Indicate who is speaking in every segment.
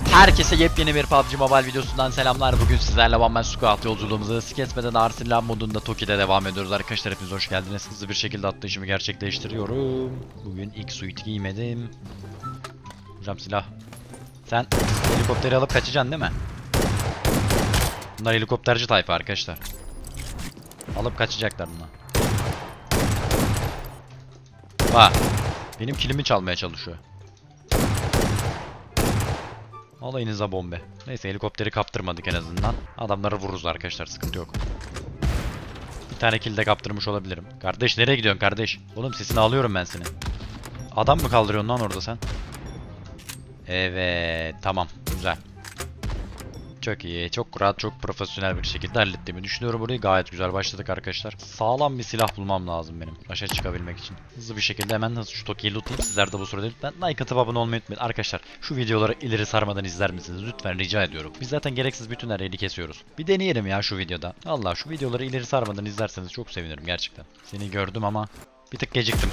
Speaker 1: Herkese yepyeni bir PUBG Mobile videosundan selamlar. Bugün sizlerle One Man Squad yolculuğumuzu hız kesmeden Arsenal modunda Toki'de devam ediyoruz. Arkadaşlar hepiniz hoş geldiniz. Hızlı bir şekilde atlayışımı gerçekleştiriyorum. Bugün ilk suit giymedim. Hocam silah. Sen helikopteri alıp kaçacaksın değil mi? Bunlar helikopterci tayfa arkadaşlar. Alıp kaçacaklar bunlar. Bak. Benim kilimi çalmaya çalışıyor. Alayınıza bombe. Neyse helikopteri kaptırmadık en azından. Adamları vururuz arkadaşlar sıkıntı yok. Bir tane kill de kaptırmış olabilirim. Kardeş nereye gidiyorsun kardeş? Oğlum sesini alıyorum ben seni. Adam mı kaldırıyorsun lan orada sen? Evet tamam güzel. Çok iyi, çok rahat, çok profesyonel bir şekilde hallettiğimi düşünüyorum burayı. Gayet güzel başladık arkadaşlar. Sağlam bir silah bulmam lazım benim başa çıkabilmek için. Hızlı bir şekilde hemen hızlı şu Toki'yi lootlayayım. Sizler de bu sırada lütfen like atıp abone olmayı unutmayın. Arkadaşlar şu videoları ileri sarmadan izler misiniz? Lütfen rica ediyorum. Biz zaten gereksiz bütün her yeri kesiyoruz. Bir deneyelim ya şu videoda. Allah şu videoları ileri sarmadan izlerseniz çok sevinirim gerçekten. Seni gördüm ama bir tık geciktim.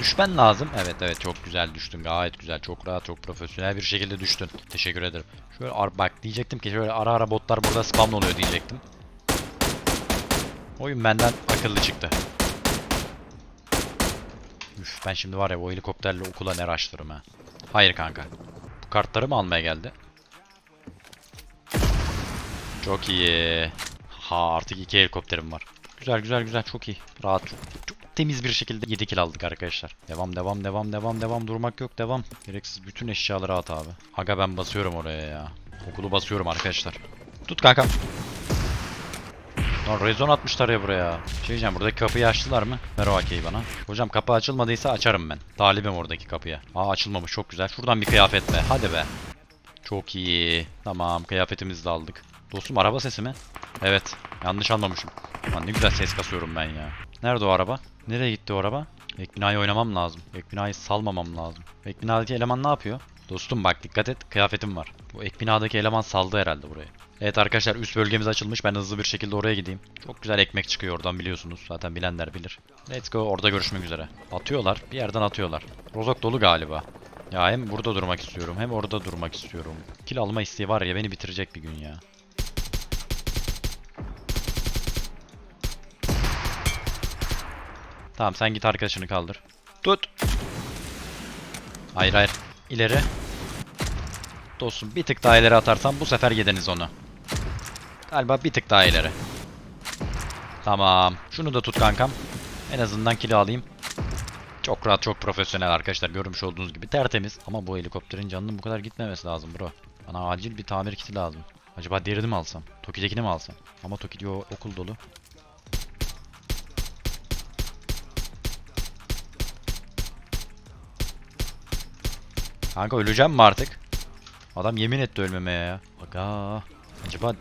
Speaker 1: Düşmen lazım. Evet evet çok güzel düştün. Gayet güzel. Çok rahat, çok profesyonel bir şekilde düştün. Teşekkür ederim. Şöyle bak diyecektim ki şöyle ara ara botlar burada spam oluyor diyecektim. Oyun benden akıllı çıktı. Üf ben şimdi var ya o helikopterle okula ne raşlarım ha. Hayır kanka. Bu kartları mı almaya geldi? Çok iyi. Ha artık iki helikopterim var. Güzel güzel güzel çok iyi. Rahat çok, çok temiz bir şekilde 7 kill aldık arkadaşlar. Devam devam devam devam devam durmak yok devam. Gereksiz bütün eşyaları at abi. Aga ben basıyorum oraya ya. Okulu basıyorum arkadaşlar. Tut kankam. Lan rezon atmışlar ya buraya. Şey diyeceğim buradaki kapıyı açtılar mı? Ver o AK'yi bana. Hocam kapı açılmadıysa açarım ben. Talibim oradaki kapıya. Aa açılmamış çok güzel. Şuradan bir kıyafet be. Hadi be. Çok iyi. Tamam kıyafetimizi de aldık. Dostum araba sesi mi? Evet. Yanlış anlamışım. Lan ne güzel ses kasıyorum ben ya. Nerede o araba? Nereye gitti o araba? Ekbina'yı oynamam lazım. Ekbina'yı salmamam lazım. Ekbina'daki eleman ne yapıyor? Dostum bak dikkat et kıyafetim var. Bu Ekbina'daki eleman saldı herhalde buraya. Evet arkadaşlar üst bölgemiz açılmış. Ben hızlı bir şekilde oraya gideyim. Çok güzel ekmek çıkıyor oradan biliyorsunuz. Zaten bilenler bilir. Let's go orada görüşmek üzere. Atıyorlar. Bir yerden atıyorlar. Rozok dolu galiba. Ya hem burada durmak istiyorum hem orada durmak istiyorum. Kill alma isteği var ya beni bitirecek bir gün ya. Tamam sen git arkadaşını kaldır. Tut. Hayır hayır. İleri. Dostum bir tık daha ileri atarsam bu sefer yediniz onu. Galiba bir tık daha ileri. Tamam. Şunu da tut kankam. En azından kilo alayım. Çok rahat çok profesyonel arkadaşlar görmüş olduğunuz gibi tertemiz. Ama bu helikopterin canının bu kadar gitmemesi lazım bro. Bana acil bir tamir kiti lazım. Acaba derini mi alsam? Toki'dekini mi alsam? Ama Toki diyor okul dolu. Kanka öleceğim mi artık? Adam yemin etti ölmemeye ya. Aga. Acaba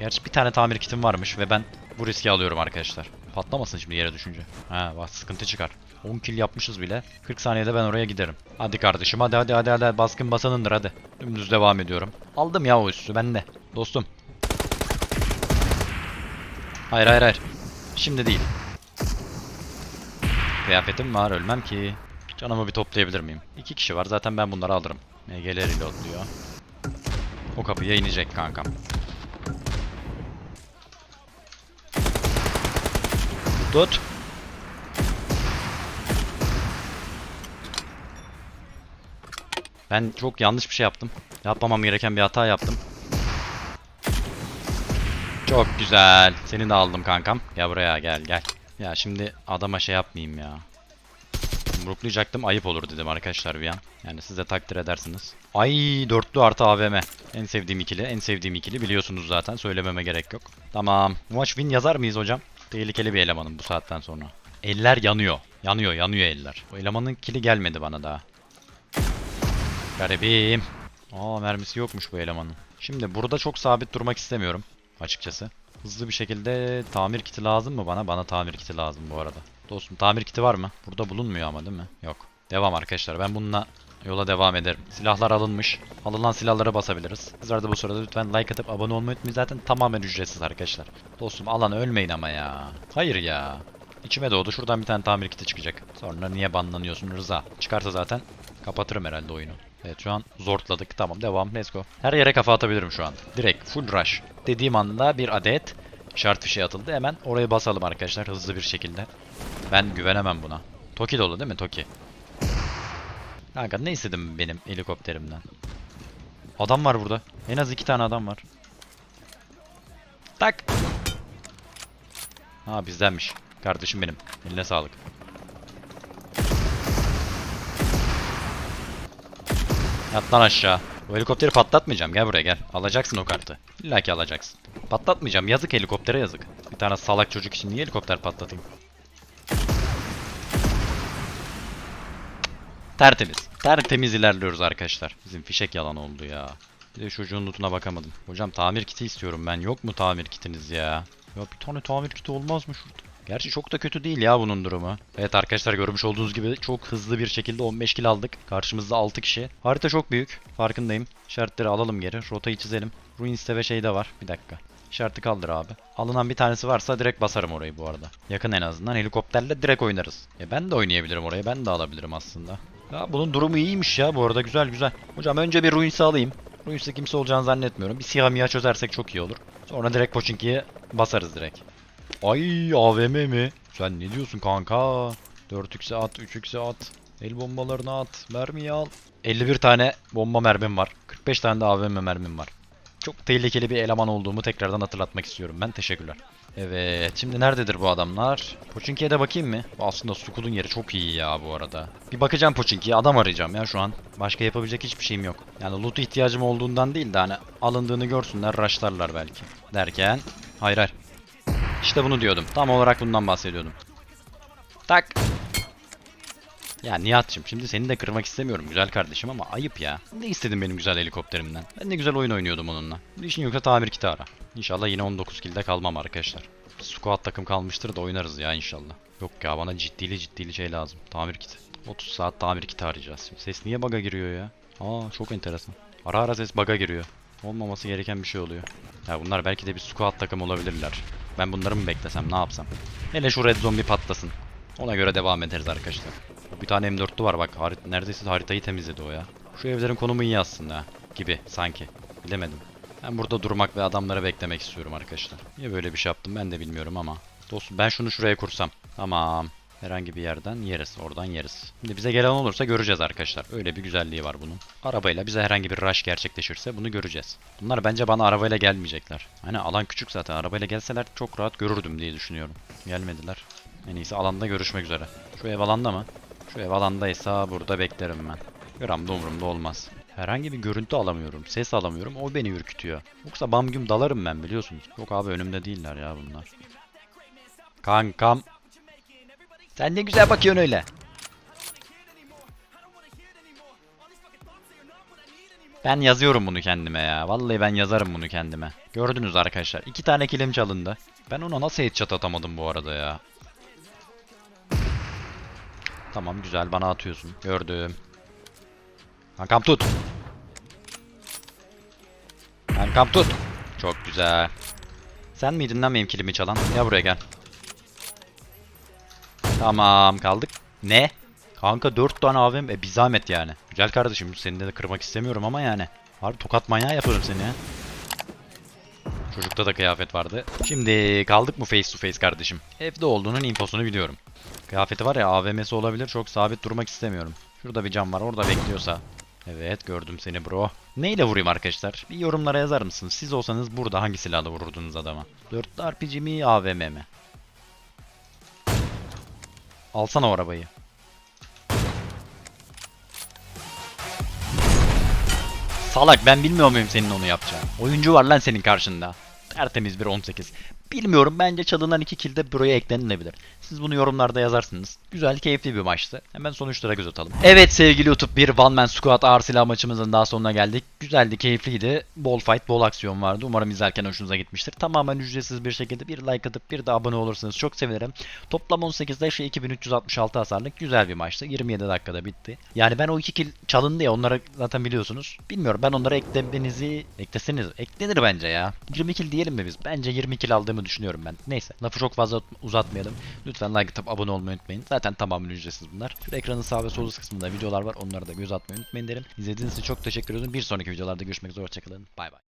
Speaker 1: Gerçi bir tane tamir kitim varmış ve ben bu riski alıyorum arkadaşlar. Patlamasın şimdi yere düşünce. Ha bak sıkıntı çıkar. 10 kill yapmışız bile. 40 saniyede ben oraya giderim. Hadi kardeşim hadi hadi hadi hadi baskın basanındır hadi. Dümdüz devam ediyorum. Aldım ya o üstü bende. Dostum. Hayır hayır hayır. Şimdi değil. Kıyafetim var ölmem ki. Canımı bir toplayabilir miyim? İki kişi var zaten ben bunları alırım. MG'ler reloadluyor. O kapıya inecek kankam. Tut. Ben çok yanlış bir şey yaptım. Yapmamam gereken bir hata yaptım. Çok güzel. Seni de aldım kankam. Gel buraya gel gel. Ya şimdi adama şey yapmayayım ya. Yumruklayacaktım ayıp olur dedim arkadaşlar bir an. Yani siz de takdir edersiniz. Ay dörtlü artı AVM. En sevdiğim ikili. En sevdiğim ikili biliyorsunuz zaten. Söylememe gerek yok. Tamam. Maç win yazar mıyız hocam? Tehlikeli bir elemanım bu saatten sonra. Eller yanıyor. Yanıyor yanıyor eller. Bu elemanın kili gelmedi bana daha. Garibim. Aa mermisi yokmuş bu elemanın. Şimdi burada çok sabit durmak istemiyorum. Açıkçası. Hızlı bir şekilde tamir kiti lazım mı bana? Bana tamir kiti lazım bu arada. Dostum tamir kiti var mı? Burada bulunmuyor ama değil mi? Yok. Devam arkadaşlar. Ben bununla yola devam ederim. Silahlar alınmış. Alınan silahlara basabiliriz. Sizler de bu sırada lütfen like atıp abone olmayı unutmayın. Zaten tamamen ücretsiz arkadaşlar. Dostum alan ölmeyin ama ya. Hayır ya. İçime doğdu. Şuradan bir tane tamir kiti çıkacak. Sonra niye banlanıyorsun Rıza? Çıkarsa zaten kapatırım herhalde oyunu. Evet şu an zortladık. Tamam devam. Let's go. Her yere kafa atabilirim şu an. Direkt full rush. Dediğim anda bir adet şart fişe atıldı. Hemen oraya basalım arkadaşlar hızlı bir şekilde. Ben güvenemem buna. Toki dolu değil mi? Toki. Kanka ne istedim benim helikopterimden? Adam var burada. En az iki tane adam var. Tak. Ha bizdenmiş. Kardeşim benim. Eline sağlık. Yat lan aşağı. O helikopteri patlatmayacağım. Gel buraya gel. Alacaksın o kartı. İlla ki alacaksın. Patlatmayacağım. Yazık helikoptere yazık. Bir tane salak çocuk için niye helikopter patlatayım? Tertemiz. Tertemiz ilerliyoruz arkadaşlar. Bizim fişek yalan oldu ya. Bir de çocuğun lootuna bakamadım. Hocam tamir kiti istiyorum ben. Yok mu tamir kitiniz ya? Ya bir tane tamir kiti olmaz mı şurada? Gerçi çok da kötü değil ya bunun durumu. Evet arkadaşlar görmüş olduğunuz gibi çok hızlı bir şekilde 15 kill aldık. Karşımızda 6 kişi. Harita çok büyük. Farkındayım. İşaretleri alalım geri. Rotayı çizelim. Ruins'te ve şey de var. Bir dakika. İşareti kaldır abi. Alınan bir tanesi varsa direkt basarım orayı bu arada. Yakın en azından. Helikopterle direkt oynarız. Ya ben de oynayabilirim oraya. Ben de alabilirim aslında. Ya bunun durumu iyiymiş ya bu arada. Güzel güzel. Hocam önce bir Ruins'i alayım. Ruins'te kimse olacağını zannetmiyorum. Bir siyah miya çözersek çok iyi olur. Sonra direkt Pochinki'ye basarız direkt. Ay AVM mi? Sen ne diyorsun kanka? 4x'e at, 3x'e at. El bombalarını at. Mermiyi al. 51 tane bomba mermim var. 45 tane de AVM mermim var. Çok tehlikeli bir eleman olduğumu tekrardan hatırlatmak istiyorum ben. Teşekkürler. Evet. Şimdi nerededir bu adamlar? Pochinki'ye de bakayım mı? Aslında Sukul'un yeri çok iyi ya bu arada. Bir bakacağım Pochinki'ye. Adam arayacağım ya şu an. Başka yapabilecek hiçbir şeyim yok. Yani loot ihtiyacım olduğundan değil de hani alındığını görsünler, rushlarlar belki. Derken... Hayır hayır. İşte bunu diyordum. Tam olarak bundan bahsediyordum. Tak. Ya Nihat'cığım şimdi seni de kırmak istemiyorum güzel kardeşim ama ayıp ya. Ne istedin benim güzel helikopterimden? Ben de güzel oyun oynuyordum onunla. İşin yoksa tamir kiti ara. İnşallah yine 19 kilde kalmam arkadaşlar. Squad takım kalmıştır da oynarız ya inşallah. Yok ya bana ciddili ciddili şey lazım. Tamir kiti. 30 saat tamir kiti arayacağız. Ses niye bug'a giriyor ya? Aa çok enteresan. Ara ara ses bug'a giriyor. Olmaması gereken bir şey oluyor. Ya bunlar belki de bir squad takım olabilirler. Ben bunları mı beklesem ne yapsam? Hele şu red zombi patlasın. Ona göre devam ederiz arkadaşlar. Bir tane M4'lü var bak. Harit neredeyse haritayı temizledi o ya. Şu evlerin konumu iyi aslında. Gibi sanki. Bilemedim. Ben burada durmak ve adamları beklemek istiyorum arkadaşlar. Niye böyle bir şey yaptım ben de bilmiyorum ama. Dostum ben şunu şuraya kursam. Tamam. Herhangi bir yerden yeriz. Oradan yeriz. Şimdi bize gelen olursa göreceğiz arkadaşlar. Öyle bir güzelliği var bunun. Arabayla bize herhangi bir rush gerçekleşirse bunu göreceğiz. Bunlar bence bana arabayla gelmeyecekler. Hani alan küçük zaten. Arabayla gelseler çok rahat görürdüm diye düşünüyorum. Gelmediler. En iyisi alanda görüşmek üzere. Şu ev alanda mı? Şu ev alandaysa burada beklerim ben. Gram da umurumda olmaz. Herhangi bir görüntü alamıyorum. Ses alamıyorum. O beni ürkütüyor. Yoksa bam güm dalarım ben biliyorsunuz. Yok abi önümde değiller ya bunlar. Kankam. Sen ne güzel bakıyorsun öyle. Ben yazıyorum bunu kendime ya. Vallahi ben yazarım bunu kendime. Gördünüz arkadaşlar. iki tane kilim çalındı. Ben ona nasıl headshot atamadım bu arada ya. Tamam güzel bana atıyorsun. Gördüm. Kankam tut. Kankam tut. Çok güzel. Sen miydin lan benim kilimi çalan? Gel buraya gel. Tamam kaldık. Ne? Kanka 4 tane AVM. E bir zahmet yani. Güzel kardeşim seni de kırmak istemiyorum ama yani. Harbi tokat manyağı yaparım seni ya. Çocukta da kıyafet vardı. Şimdi kaldık mı face to face kardeşim? Evde olduğunun infosunu biliyorum. Kıyafeti var ya AVM'si olabilir. Çok sabit durmak istemiyorum. Şurada bir cam var. Orada bekliyorsa. Evet gördüm seni bro. Neyle vurayım arkadaşlar? Bir yorumlara yazar mısınız? Siz olsanız burada hangi silahla vururdunuz adama? 4'lü RPG mi AVM mi? Alsana o arabayı. Salak ben bilmiyor muyum senin onu yapacağını? Oyuncu var lan senin karşında. Tertemiz bir 18. Bilmiyorum bence çalınan 2 kill de buraya eklenilebilir. Siz bunu yorumlarda yazarsınız. Güzel, keyifli bir maçtı. Hemen sonuçlara göz atalım. Evet sevgili YouTube bir One Man Squad ağır silah maçımızın daha sonuna geldik. Güzeldi, keyifliydi. Bol fight, bol aksiyon vardı. Umarım izlerken hoşunuza gitmiştir. Tamamen ücretsiz bir şekilde bir like atıp bir de abone olursanız çok sevinirim. Toplam 18'de şey 2366 hasarlık güzel bir maçtı. 27 dakikada bitti. Yani ben o 2 kill çalındı ya onları zaten biliyorsunuz. Bilmiyorum ben onlara eklemenizi ekleseniz eklenir bence ya. 20 kill diyelim mi biz? Bence 20 kill aldığımız yaptığımı düşünüyorum ben. Neyse lafı çok fazla uzatmayalım. Lütfen like atıp abone olmayı unutmayın. Zaten tamamen ücretsiz bunlar. Şu ekranın sağ ve sol üst kısmında videolar var. Onlara da göz atmayı unutmayın derim. İzlediğiniz için çok teşekkür ederim. Bir sonraki videolarda görüşmek üzere. Hoşçakalın. Bay bay.